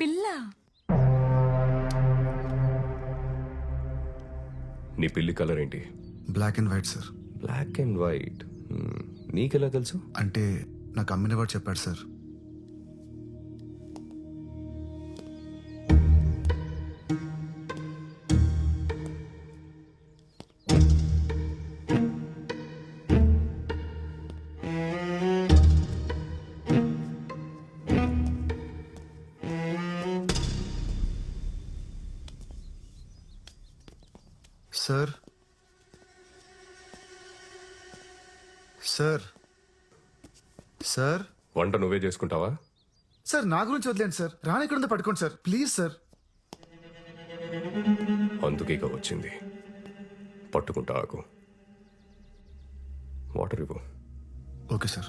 పిల్ల. నీ పిల్లి కలర్ ఏంటి? Black and white sir black and white నీకెలా తెలుసు? అంటే నాకు అమ్మిన వాడు చెప్పాడు సార్ సార్ సార్ సార్ వంట నువ్వే చేసుకుంటావా? సార్ నా గురించి వదిలేండి సార్ రాని ఇక్కడ ఉందో పట్టుకోండి సార్ ప్లీజ్ సార్ అందుకే ఇక వచ్చింది. పట్టుకుంటా ఆకు వాటర్ ఇవ్వు. Okay sir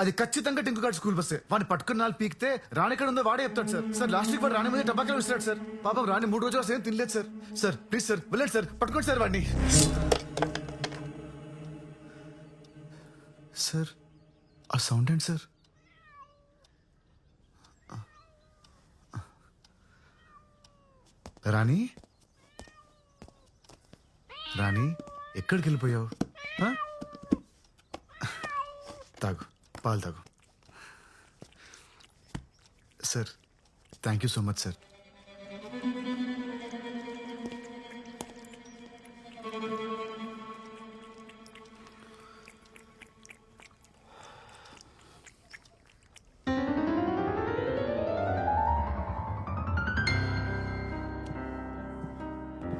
అది ఖచ్చితంగా టింకు గారి స్కూల్ బస్సే. వాడిని పట్టుకున్న నాలుగు పీకితే రాణి ఎక్కడ ఉందో వాడే చెప్తాడు సార్. సార్ లాస్ట్ వీక్ వాడు రాణి మీద టబాకాలు ఇస్తాడు సార్. పాపం రాణి మూడు రోజులు సేమ్ ఏం తినలేదు సార్. సార్ ప్లీజ్ సార్ వెళ్ళండి సార్. పట్టుకోండి సార్ వాడిని. సార్ ఆ సౌండ్ ఏంటి సార్? రాణి? రాణి ఎక్కడికి వెళ్ళిపోయావు ఆ? తాగు పాలు తాగు sir thank you so much sir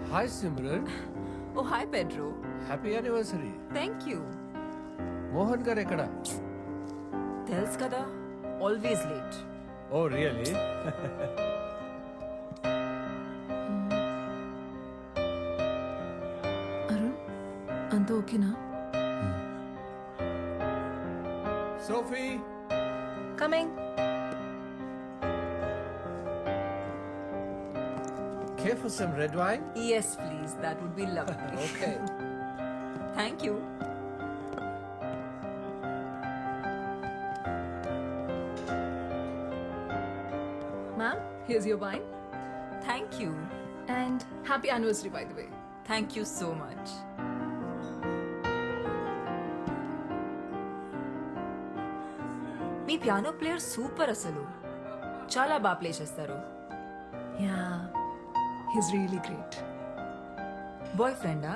hi Simran oh hi Pedro happy anniversary thank you Mohan garu ఎక్కడ తెలుసు కదా always late oh really Arun అంత ఓకేనా Sophie coming care for some red wine yes please that would be love okay thank you Ma'am here's your wine thank you and happy anniversary by the way thank you so much me piano player super అసలు. చాలా బాగా play చేస్తారు. Yeah his really great boy ఫ్రెండా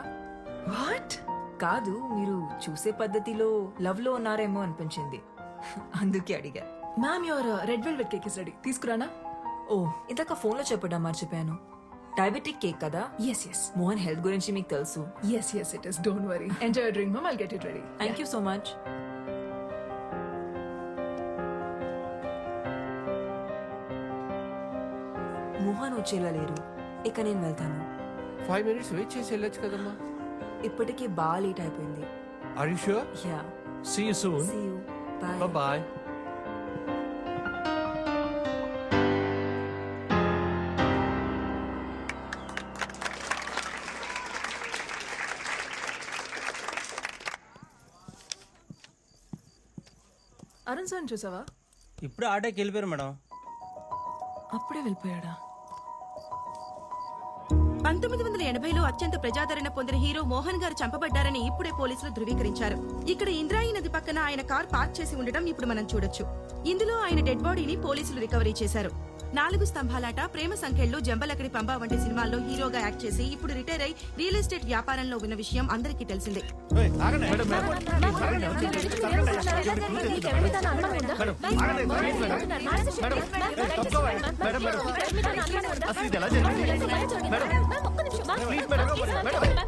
what కాదు మీరు చూసే పద్ధతిలో లవ్లో ఉన్నారేమో అనిపించింది. అందుకే అడిగా. Ma'am your red velvet cake is ready తీసుకురానా? ఓ ఇందాక ఫోన్లో చెప్పడం మర్చిపోయాను. డయాబెటిక్ కేక్ కదా? ఎస్ ఎస్ మోహన్ హెల్త్ గురించి మీకు తెలుసు. Yes yes it is don't worry enjoy drink ma'am I'll get it ready thank you so much Mohan వచ్చేలా లేరు. ఇక నేను వెళ్తాను. ఫైవ్ మినిట్స్ వెయిట్ చేసి వెళ్ళొచ్చు కదమ్మా. ఇప్పటికే బాగా లేట్ అయిపోయింది. Are you sure yeah see you soon see you bye bye Arun sir చూసావా? ఇప్పుడు ఆటోకి వెళ్ళిపోయారు మేడం. అప్పుడే వెళ్ళిపోయాడా? పంతొమ్మిది వందల ఎనభైలో అత్యంత ప్రజాదరణ పొందిన హీరో మోహన్ గారు చంపబడ్డారని ఇప్పుడే పోలీసులు ధృవీకరించారు. ఇక్కడ ఇంద్రాయి నది పక్కన ఆయన కార్ పార్క్ చేసి ఉండడం ఇప్పుడు మనం చూడొచ్చు. ఇందులో ఆయన డెడ్ బాడీని పోలీసులు రికవరీ చేశారు నాలుగు స్తంభాలాట ప్రేమ సంఖ్యలు జంబలకడి పంబ వంటి సినిమాల్లో హీరోగా యాక్ట్ చేసి ఇప్పుడు రిటైర్ అయి రియల్ ఎస్టేట్ వ్యాపారంలో ఉన్న విషయం అందరికీ తెలిసిందే గారి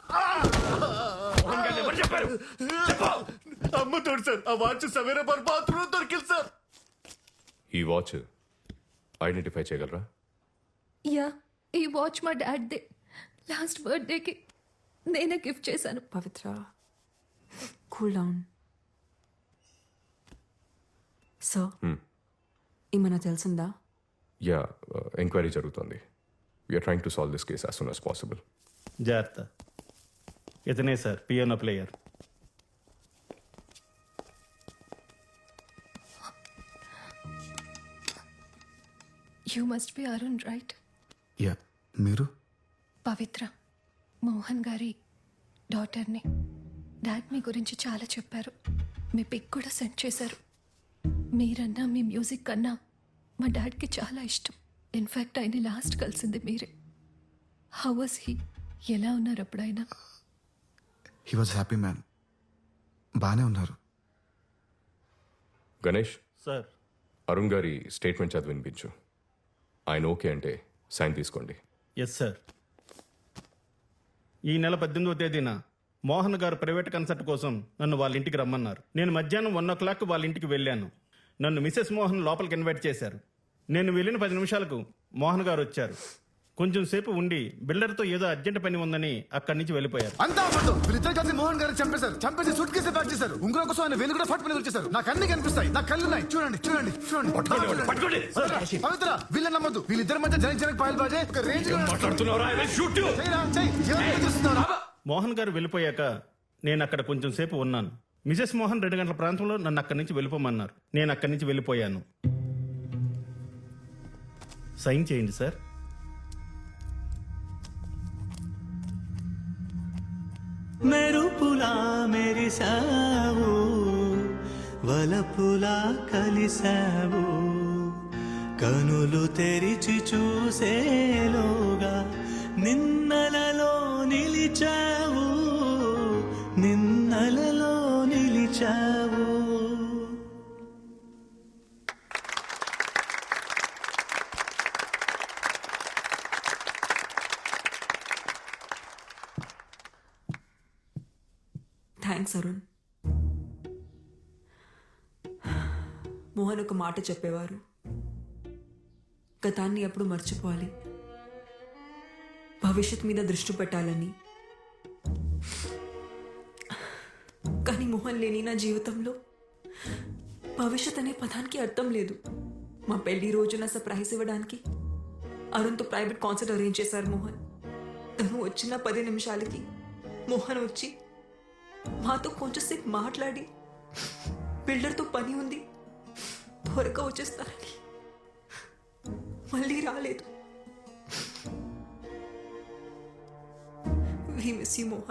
అమ్మ తోడు సార్ ఆ వాచ్ సవేరా బార్ బాత్రూమ్ దొరికింది సార్. ఈ వాచ్ ఐడెంటిఫై చేయగలరా? యా ఈ వాచ్ మా డాడ్ దే లాస్ట్ బర్త్డేకి నేనే గిఫ్ట్ చేశాను. పవిత్ర కూల్ డౌన్. సో ఏమైనా తెలిసిందా? యా ఎంక్వైరీ జరుగుతోంది. We're trying to solve this case as soon as possible జాగ్రత్త. ఇతనే sir piano player. You must be Arun right yeah మీరు పవిత్ర మోహన్ గారి డాటర్ని డాడ్ మీ గురించి చాలా చెప్పారు. మీ పిక్ కూడా సెండ్ చేశారు. మీరన్నా మీ మ్యూజిక్ కన్నా మా డాడ్కి చాలా ఇష్టం. ఇన్ఫ్యాక్ట్ ఆయన లాస్ట్ కలిసింది మీరే. హౌ వాస్ హీ ఎలా ఉన్నారు అప్పుడైనా హీ వాజ్ హ్యాపీ మ్యాన్ బాగానే ఉన్నారు. గణేష్ సార్ అరుణ్ గారి స్టేట్మెంట్ చదివి వినిపించు. ఆయన ఓకే అంటే సైన్ తీసుకోండి. ఎస్ సార్ ఈ నెల పద్దెనిమిదో తేదీన మోహన్ గారు ప్రైవేట్ కన్సర్ట్ కోసం నన్ను వాళ్ళ ఇంటికి రమ్మన్నారు. నేను మధ్యాహ్నం వన్ ఓ క్లాక్ వాళ్ళ ఇంటికి వెళ్ళాను. నన్ను మిసెస్ మోహన్ లోపలికి ఇన్వైట్ చేశారు. నేను వెళ్ళిన పది నిమిషాలకు మోహన్ గారు వచ్చారు. కొంచెం సేపు ఉండి బిల్డర్తో ఏదో అర్జెంట్ పని ఉందని అక్కడి నుంచి వెళ్ళిపోయారు. అంతా అబద్ధం. వీళ్ళిద్దరు కలిసి మోహన్ గారిని చంపేశారు. చంపేసి సూట్ కేసు ప్యాక్ చేశారు. ఉంగరం కోసం ఆయన వేలు కూడా ఫట్ మీద వచ్చేసారు నాకు అన్ని కనిపిస్తాయి. నాకు కళ్ళు ఉన్నాయి. చూడండి చూడండి చూడండి. పవిత్ర వీళ్ళని నమ్మద్దు. వీళ్ళిద్దరి మధ్య జనక్ జనక్ పాయల్ బాజే ఒక రేంజ్ మోహన్ గారు వెళ్ళిపోయాక నేను అక్కడ కొంచెం సేపు ఉన్నాను. మిసెస్ మోహన్ రెండు గంటల ప్రాంతంలో నన్ను అక్కడి నుంచి వెళ్ళిపోమన్నారు. నేను అక్కడి నుంచి వెళ్ళిపోయాను. సైన్ చేయండి సార్. కలిసావు వలపులా కలిసావు కనులు తెరిచి చూసేలోగా నిన్నలలో నిలిచావు. థ్యాంక్స్ అరుణ్ మోహన్ ఒక మాట చెప్పేవారు. గతాన్ని ఎప్పుడు మర్చిపోవాలి. భవిష్యత్ మీద దృష్టి పెట్టాలని. కానీ మోహన్ లేని నా జీవితంలో భవిష్యత్ అనే పదానికి అర్థం లేదు. మా పెళ్ళి రోజున సర్ప్రైజ్ ఇవ్వడానికి అరుణ్తో ప్రైవేట్ కాన్సర్ట్ అరేంజ్ చేశారు మోహన్. తను వచ్చిన పది నిమిషాలకి మోహన్ వచ్చి మాతో కొంచెంసేపు మాట్లాడి. బిల్డర్తో పని ఉంది. త్వరగా వచ్చేస్తారని. మళ్ళీ రాలేదు. We miss you Mohan.